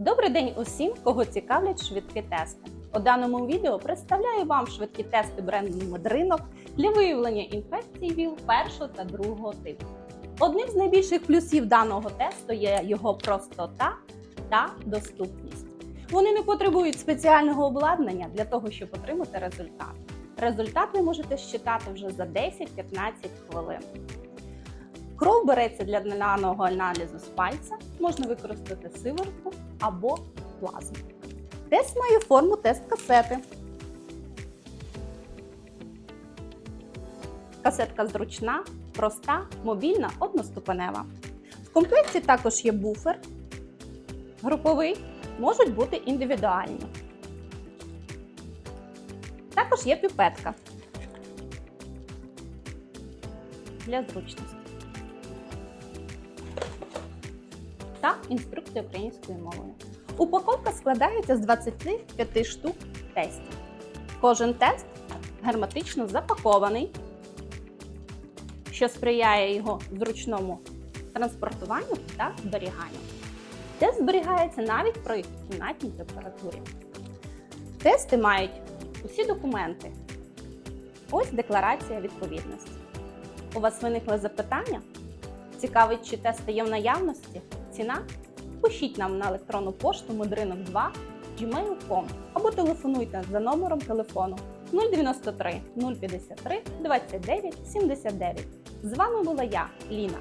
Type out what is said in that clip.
Добрий день усім, кого цікавлять швидкі тести. У даному відео представляю вам швидкі тести бренду Медринок для виявлення інфекцій ВІЛ першого та другого типу. Одним з найбільших плюсів даного тесту є його простота та доступність. Вони не потребують спеціального обладнання для того, щоб отримати результат. Результат ви можете щитати вже за 10-15 хвилин. Кров береться для даного аналізу з пальця, можна використати сиворотку або плазму. Тест має форму тест-касети. Касетка зручна, проста, мобільна, одноступенева. В комплекті також є буфер, груповий, можуть бути індивідуальні. Також є піпетка для зручності. Та інструкція українською мовою. Упаковка складається з 25 штук тестів. Кожен тест герметично запакований, що сприяє його зручному транспортуванню та зберіганню. Тест зберігається навіть при кімнатній температурі. Тести мають усі документи. Ось декларація відповідності. У вас виникли запитання? Цікавить, чи тести є в наявності? Ціна? Пишіть нам на електронну пошту мудринок2 gmail.com або телефонуйте за номером телефону 093 053 29 79. З вами була я, Ліна.